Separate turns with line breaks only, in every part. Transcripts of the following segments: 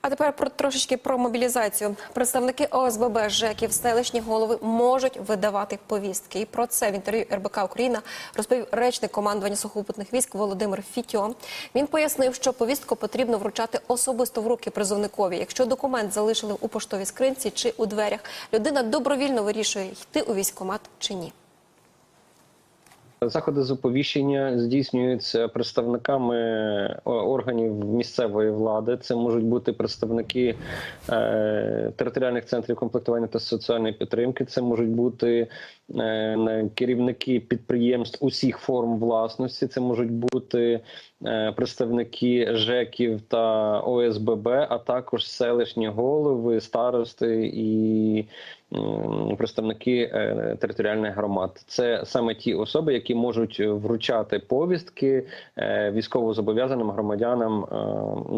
А тепер про трошечки про мобілізацію. Представники ОСББ, ЖЕКів, селищні голови можуть видавати повістки. І про це в інтерв'ю РБК Україна розповів речник командування сухопутних військ Володимир Фітьо. Він пояснив, що повістку потрібно вручати особисто в руки призовникові. Якщо документ залишили у поштовій скринці чи у дверях, людина добровільно вирішує йти у військкомат чи ні.
Заходи з оповіщення здійснюються представниками органів місцевої влади. Це можуть бути представники е, територіальних центрів комплектування та соціальної підтримки. Це можуть бути е, керівники підприємств усіх форм власності. Це можуть бути е, представники ЖЕКів та ОСББ, а також селищні голови, старости і представники е, територіальних громад. Це саме ті особи, які можуть вручати повістки е, військовозобов'язаним громадянам е,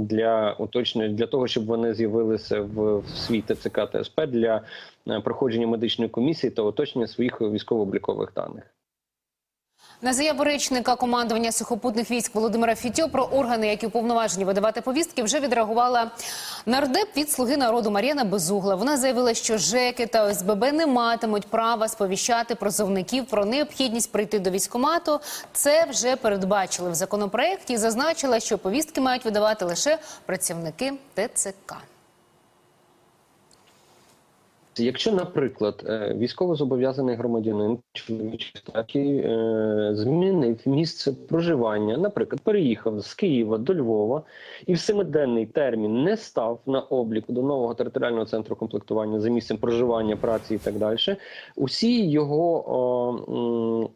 для уточнення для того, щоб вони з'явилися в, свій ТЦК ТСП для е, проходження медичної комісії та уточнення своїх військово-облікових даних.
На заяву речника командування сухопутних військ Володимира Фітьо про органи, які уповноважені видавати повістки, вже відреагувала нардеп від слуги народу Мар'яна Безугла. Вона заявила, що ЖЕКи та ОСББ не матимуть права сповіщати призовників про необхідність прийти до військкомату. Це вже передбачили в законопроекті. і Зазначила, що повістки мають видавати лише працівники ТЦК.
Якщо, наприклад, е, військовозобов'язаний громадянин чоловічої е, змінив місце проживання, наприклад, переїхав з Києва до Львова і в семиденний термін не став на обліку до нового територіального центру комплектування за місцем проживання, праці і так далі, усі його о,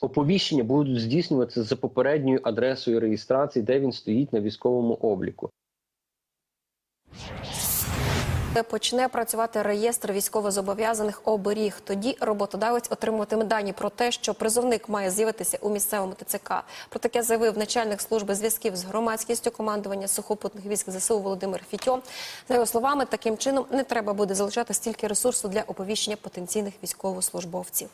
оповіщення будуть здійснюватися за попередньою адресою реєстрації, де він стоїть на військовому обліку.
Почне працювати реєстр військовозобов'язаних оберіг. Тоді роботодавець отримуватиме дані про те, що призовник має з'явитися у місцевому ТЦК. Про таке заявив начальник служби зв'язків з громадськістю командування сухопутних військ ЗСУ Володимир Фітьо. За його словами, таким чином не треба буде залишати стільки ресурсу для оповіщення потенційних військовослужбовців.